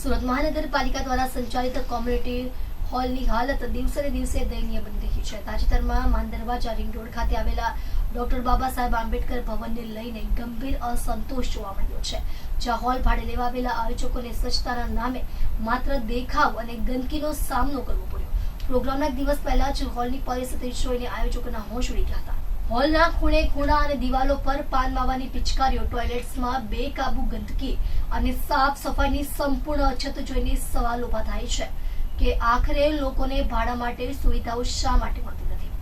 સુરત મહાનગરપાલિકા દ્વારા સંચાલિત કોમ્યુનિટી હોલની હાલત દિવસે દિવસે દયનીય બની રહી છે. તાજેતરમાં માંદરવાજા રિંગ રોડ ખાતે આવેલા ડોક્ટર બાબા સાહેબ આંબેડકર ભવનને લઈને ગંભીર અસંતોષ જોવા મળ્યો છે. જ્યાં હોલ ભાડે લેવા આવેલા આયોજકોને સ્વચ્છતાના નામે માત્ર દેખાવ અને ગંદકીનો સામનો કરવો પડ્યો. પ્રોગ્રામના દિવસ પહેલા જ હોલની પરિસ્થિતિ જોઈને આયોજકોના હોશ ઉડી ગયા હતા. હોલના ખૂણે ખૂણા અને દિવાલો પર પાન માવાની પિચકારીઓ, ટોયલેટ્સમાં બેકાબુ ગંદકી અને સાફ સફાઈની સંપૂર્ણ અછત જોઈને સવાલ ઊભા થાય છે કે આખરે લોકોને ભાડા માટે સુવિધાઓ શા માટે મળતી નથી?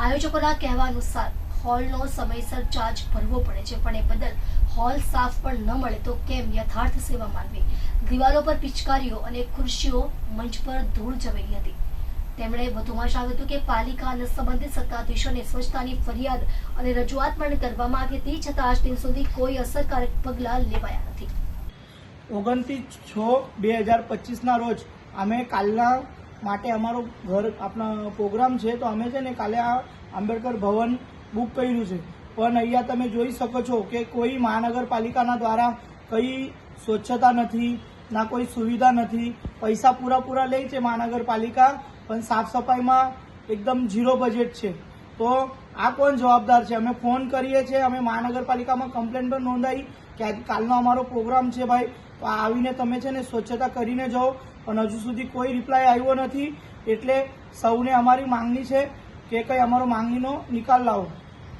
આયોજકોના કહેવા અનુસાર, હોલનો સમયસર ચાર્જ ભરવો પડે છે, પણ એ બદલ હોલ સાફ પણ ન મળે તો કેમ? યથાર્થ સેવા માનવી દિવાલો પર પિચકારીઓ અને ખુરશીઓ મંચ પર ધૂળ જમેલી હતી. તેમણે વધુમાં જણાવ્યું હતું કે પાલિકા અને સંબંધિત સત્તાધીશોને સ્વચ્છતાની ફરિયાદ અને રજૂઆત પણ કરવામાં આવી હતી, છતાં આજ દિન સુધી કોઈ અસરકારક પગલાં લેવાયા નથી. ઓગણત્રીસ છ બે હજાર પચીસના રોજ અમે કાલના માટે અમારો ઘર આપણા પ્રોગ્રામ છે, તો અમે છે ને કાલે આ આંબેડકર ભવન બુક કર્યું છે. પણ અહીંયા તમે જોઈ શકો છો કે કોઈ મહાનગરપાલિકાના દ્વારા કઈ સ્વચ્છતા નથી ના કોઈ સુવિધા નથી. પૈસા પૂરા પૂરા લે છે મહાનગરપાલિકા, પણ સાફ સફાઈમાં એકદમ ઝીરો બજેટ છે. તો આ કોણ જવાબદાર છે? અમે ફોન કરીએ છીએ, અમે મહાનગરપાલિકામાં કમ્પ્લેન પણ નોંધાવી કે કાલનો અમારો પ્રોગ્રામ છે ભાઈ. તો આવીને તમે છે ને સ્વચ્છતા કરીને જાઓ. પણ હજુ સુધી કોઈ રિપ્લાય આવ્યો નથી. એટલે સૌને અમારી માંગણી છે કે કંઈ અમારો માંગણીનો નિકાલ લાવો.